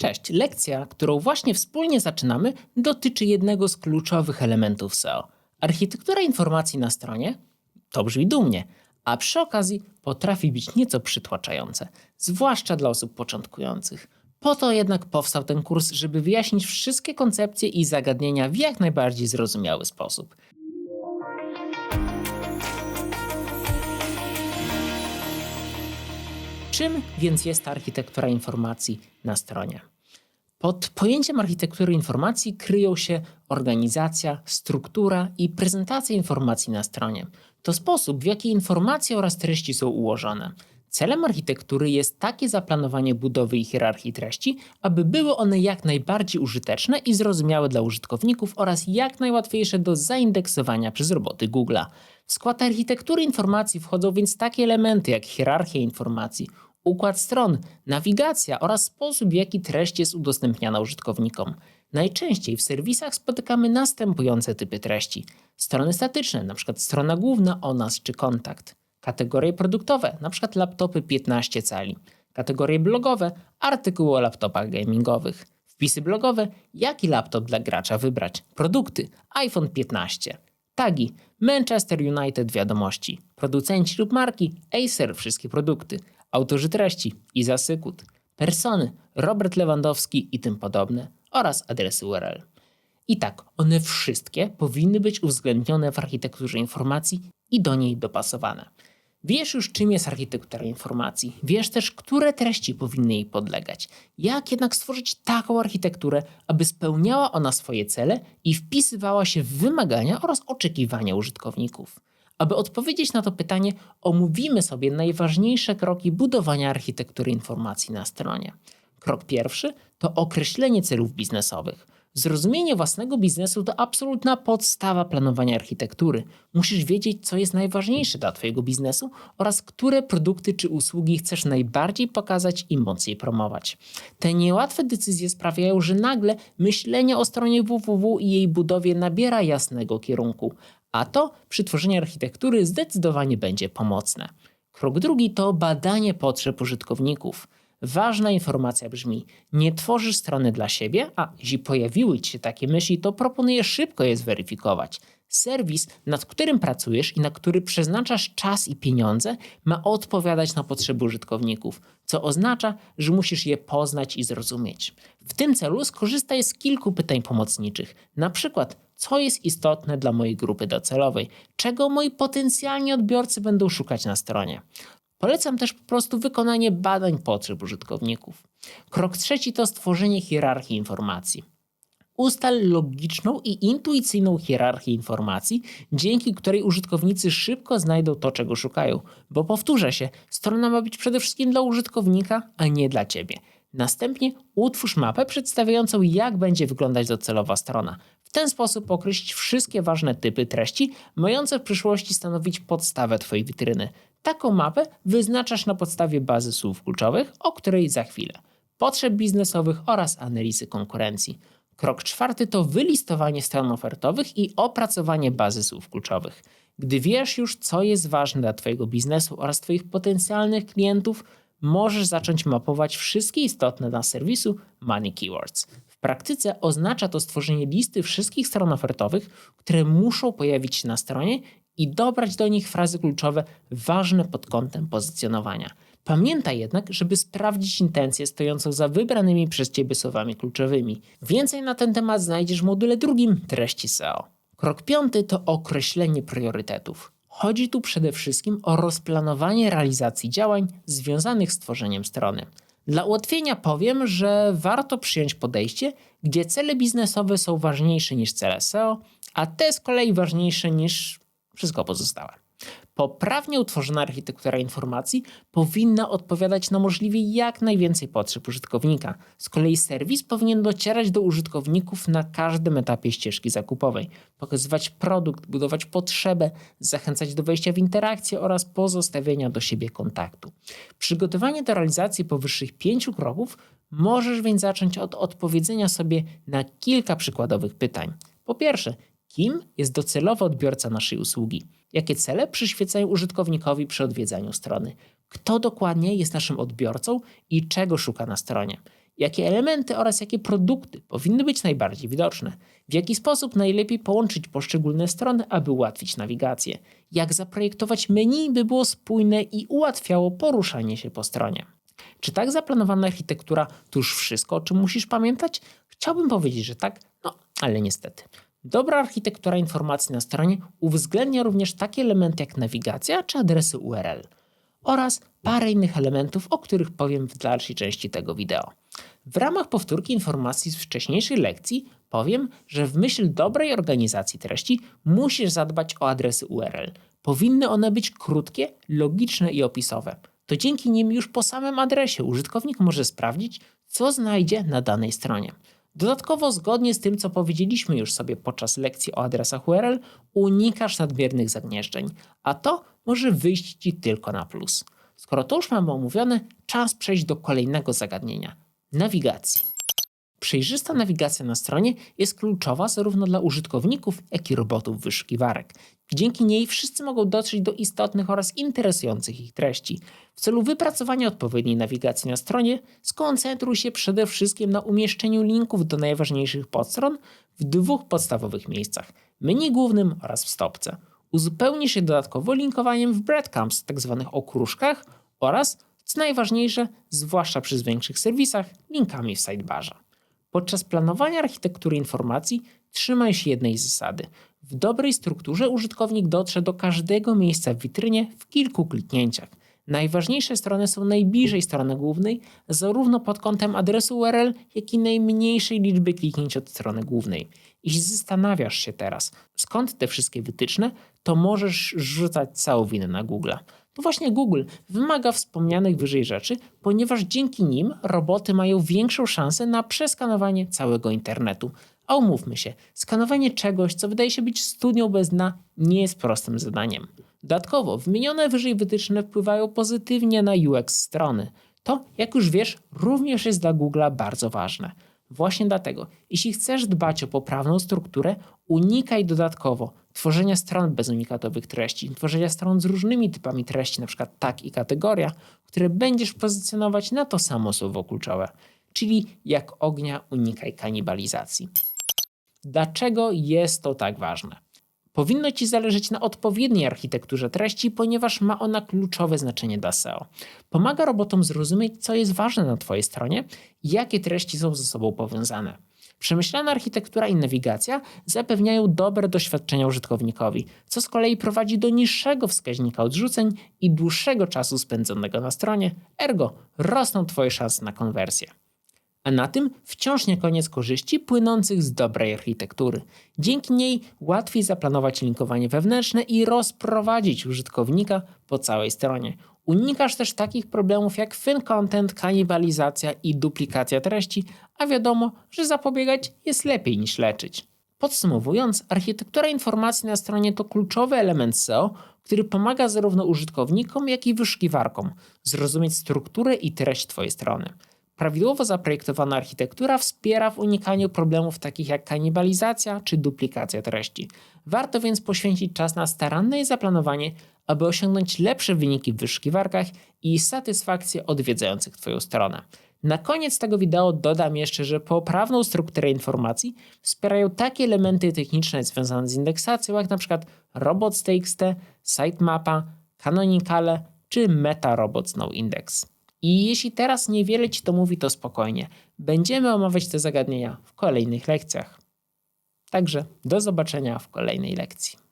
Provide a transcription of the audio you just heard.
Cześć, lekcja, którą właśnie wspólnie zaczynamy, dotyczy jednego z kluczowych elementów SEO. Architektura informacji na stronie to brzmi dumnie, a przy okazji potrafi być nieco przytłaczające, zwłaszcza dla osób początkujących. Po to jednak powstał ten kurs, żeby wyjaśnić wszystkie koncepcje i zagadnienia w jak najbardziej zrozumiały sposób. Czym więc jest architektura informacji na stronie? Pod pojęciem architektury informacji kryją się organizacja, struktura i prezentacja informacji na stronie. To sposób, w jaki informacje oraz treści są ułożone. Celem architektury jest takie zaplanowanie budowy i hierarchii treści, aby były one jak najbardziej użyteczne i zrozumiałe dla użytkowników oraz jak najłatwiejsze do zaindeksowania przez roboty Google'a. W skład architektury informacji wchodzą więc takie elementy jak hierarchia informacji, układ stron, nawigacja oraz sposób, w jaki treść jest udostępniana użytkownikom. Najczęściej w serwisach spotykamy następujące typy treści: strony statyczne, np. strona główna o nas czy kontakt, kategorie produktowe, np. laptopy 15 cali, kategorie blogowe, artykuły o laptopach gamingowych, wpisy blogowe, jaki laptop dla gracza wybrać, produkty, iPhone 15. Tagi Manchester United wiadomości, producenci lub marki Acer wszystkie produkty, autorzy treści Iza Sykut, persony Robert Lewandowski i tym podobne oraz adresy URL. I tak, one wszystkie powinny być uwzględnione w architekturze informacji i do niej dopasowane. Wiesz już, czym jest architektura informacji, wiesz też, które treści powinny jej podlegać. Jak jednak stworzyć taką architekturę, aby spełniała ona swoje cele i wpisywała się w wymagania oraz oczekiwania użytkowników. Aby odpowiedzieć na to pytanie, omówimy sobie najważniejsze kroki budowania architektury informacji na stronie. Krok pierwszy to określenie celów biznesowych. Zrozumienie własnego biznesu to absolutna podstawa planowania architektury. Musisz wiedzieć, co jest najważniejsze dla Twojego biznesu oraz które produkty czy usługi chcesz najbardziej pokazać i mocniej promować. Te niełatwe decyzje sprawiają, że nagle myślenie o stronie www i jej budowie nabiera jasnego kierunku, a to przy tworzeniu architektury zdecydowanie będzie pomocne. Krok drugi to badanie potrzeb użytkowników. Ważna informacja brzmi: nie tworzysz strony dla siebie, a jeśli pojawiły ci się takie myśli, to proponuję szybko je zweryfikować. Serwis, nad którym pracujesz i na który przeznaczasz czas i pieniądze, ma odpowiadać na potrzeby użytkowników, co oznacza, że musisz je poznać i zrozumieć. W tym celu skorzystaj z kilku pytań pomocniczych, na przykład co jest istotne dla mojej grupy docelowej, czego moi potencjalni odbiorcy będą szukać na stronie. Polecam też po prostu wykonanie badań potrzeb użytkowników. Krok trzeci to stworzenie hierarchii informacji. Ustal logiczną i intuicyjną hierarchię informacji, dzięki której użytkownicy szybko znajdą to, czego szukają. Bo powtórzę się, strona ma być przede wszystkim dla użytkownika, a nie dla ciebie. Następnie utwórz mapę przedstawiającą, jak będzie wyglądać docelowa strona. W ten sposób określić wszystkie ważne typy treści, mające w przyszłości stanowić podstawę Twojej witryny. Taką mapę wyznaczasz na podstawie bazy słów kluczowych, o której za chwilę, potrzeb biznesowych oraz analizy konkurencji. Krok czwarty to wylistowanie stron ofertowych i opracowanie bazy słów kluczowych. Gdy wiesz już, co jest ważne dla Twojego biznesu oraz Twoich potencjalnych klientów, możesz zacząć mapować wszystkie istotne dla serwisu Money Keywords. W praktyce oznacza to stworzenie listy wszystkich stron ofertowych, które muszą pojawić się na stronie i dobrać do nich frazy kluczowe ważne pod kątem pozycjonowania. Pamiętaj jednak, żeby sprawdzić intencję stojącą za wybranymi przez Ciebie słowami kluczowymi. Więcej na ten temat znajdziesz w module drugim treści SEO. Krok piąty to określenie priorytetów. Chodzi tu przede wszystkim o rozplanowanie realizacji działań związanych z tworzeniem strony. Dla ułatwienia powiem, że warto przyjąć podejście, gdzie cele biznesowe są ważniejsze niż cele SEO, a te z kolei ważniejsze niż wszystko pozostałe. Poprawnie utworzona architektura informacji powinna odpowiadać na możliwie jak najwięcej potrzeb użytkownika. Z kolei serwis powinien docierać do użytkowników na każdym etapie ścieżki zakupowej, pokazywać produkt, budować potrzebę, zachęcać do wejścia w interakcję oraz pozostawienia do siebie kontaktu. Przygotowanie do realizacji powyższych pięciu kroków możesz więc zacząć od odpowiedzenia sobie na kilka przykładowych pytań. Po pierwsze, kim jest docelowy odbiorca naszej usługi? Jakie cele przyświecają użytkownikowi przy odwiedzaniu strony? Kto dokładnie jest naszym odbiorcą i czego szuka na stronie? jakie elementy oraz jakie produkty powinny być najbardziej widoczne, w jaki sposób najlepiej połączyć poszczególne strony, aby ułatwić nawigację, jak zaprojektować menu, by było spójne i ułatwiało poruszanie się po stronie. Czy tak zaplanowana architektura to już wszystko, o czym musisz pamiętać? Chciałbym powiedzieć, że tak, no ale niestety. Dobra architektura informacji na stronie uwzględnia również takie elementy jak nawigacja czy adresy URL oraz parę innych elementów, o których powiem w dalszej części tego wideo. W ramach powtórki informacji z wcześniejszej lekcji powiem, że w myśl dobrej organizacji treści musisz zadbać o adresy URL. Powinny one być krótkie, logiczne i opisowe. To dzięki nim już po samym adresie użytkownik może sprawdzić, co znajdzie na danej stronie. Dodatkowo, zgodnie z tym, co powiedzieliśmy już sobie podczas lekcji o adresach URL, unikasz nadmiernych zagnieżdżeń, a to może wyjść Ci tylko na plus. Skoro to już mamy omówione, czas przejść do kolejnego zagadnienia nawigacji. Przejrzysta nawigacja na stronie jest kluczowa zarówno dla użytkowników, jak i robotów wyszukiwarek. Dzięki niej wszyscy mogą dotrzeć do istotnych oraz interesujących ich treści. W celu wypracowania odpowiedniej nawigacji na stronie skoncentruj się przede wszystkim na umieszczeniu linków do najważniejszych podstron w dwóch podstawowych miejscach menu głównym oraz w stopce. Uzupełni się dodatkowo linkowaniem w breadcrumbs, tzw. Tak okruszkach oraz, co najważniejsze, zwłaszcza przy większych serwisach, linkami w sidebarze. Podczas planowania architektury informacji trzymaj się jednej zasady. W dobrej strukturze użytkownik dotrze do każdego miejsca w witrynie w kilku kliknięciach. Najważniejsze strony są najbliżej strony głównej, zarówno pod kątem adresu URL, jak i najmniejszej liczby kliknięć od strony głównej. Jeśli zastanawiasz się teraz, skąd te wszystkie wytyczne, to możesz rzucać całą winę na Google. Właśnie Google wymaga wspomnianych wyżej rzeczy, ponieważ dzięki nim roboty mają większą szansę na przeskanowanie całego internetu. A umówmy się, skanowanie czegoś, co wydaje się być studnią bez dna, nie jest prostym zadaniem. Dodatkowo, wymienione wyżej wytyczne wpływają pozytywnie na UX strony. To, jak już wiesz, również jest dla Google'a bardzo ważne. Właśnie dlatego, jeśli chcesz dbać o poprawną strukturę, unikaj dodatkowo tworzenia stron bez unikatowych treści, tworzenia stron z różnymi typami treści, np. tag i kategoria, które będziesz pozycjonować na to samo słowo kluczowe. Czyli jak ognia unikaj kanibalizacji. Dlaczego jest to tak ważne? Powinno Ci zależeć na odpowiedniej architekturze treści, ponieważ ma ona kluczowe znaczenie dla SEO. Pomaga robotom zrozumieć, co jest ważne na Twojej stronie i jakie treści są ze sobą powiązane. Przemyślana architektura i nawigacja zapewniają dobre doświadczenia użytkownikowi, co z kolei prowadzi do niższego wskaźnika odrzuceń i dłuższego czasu spędzonego na stronie, ergo rosną Twoje szanse na konwersję. A na tym wciąż nie koniec korzyści płynących z dobrej architektury. Dzięki niej łatwiej zaplanować linkowanie wewnętrzne i rozprowadzić użytkownika po całej stronie. Unikasz też takich problemów jak fin content, kanibalizacja i duplikacja treści, a wiadomo, że zapobiegać jest lepiej niż leczyć. Podsumowując, architektura informacji na stronie to kluczowy element SEO, który pomaga zarówno użytkownikom, jak i wyszukiwarkom zrozumieć strukturę i treść Twojej strony. Prawidłowo zaprojektowana architektura wspiera w unikaniu problemów takich jak kanibalizacja czy duplikacja treści. Warto więc poświęcić czas na staranne zaplanowanie, aby osiągnąć lepsze wyniki w wyszukiwarkach i satysfakcję odwiedzających Twoją stronę. Na koniec tego wideo dodam jeszcze, że poprawną strukturę informacji wspierają takie elementy techniczne związane z indeksacją, jak np. robots.txt, sitemapa, canonicale czy meta robots no index. I jeśli teraz niewiele Ci to mówi, to spokojnie. Będziemy omawiać te zagadnienia w kolejnych lekcjach. Także do zobaczenia w kolejnej lekcji.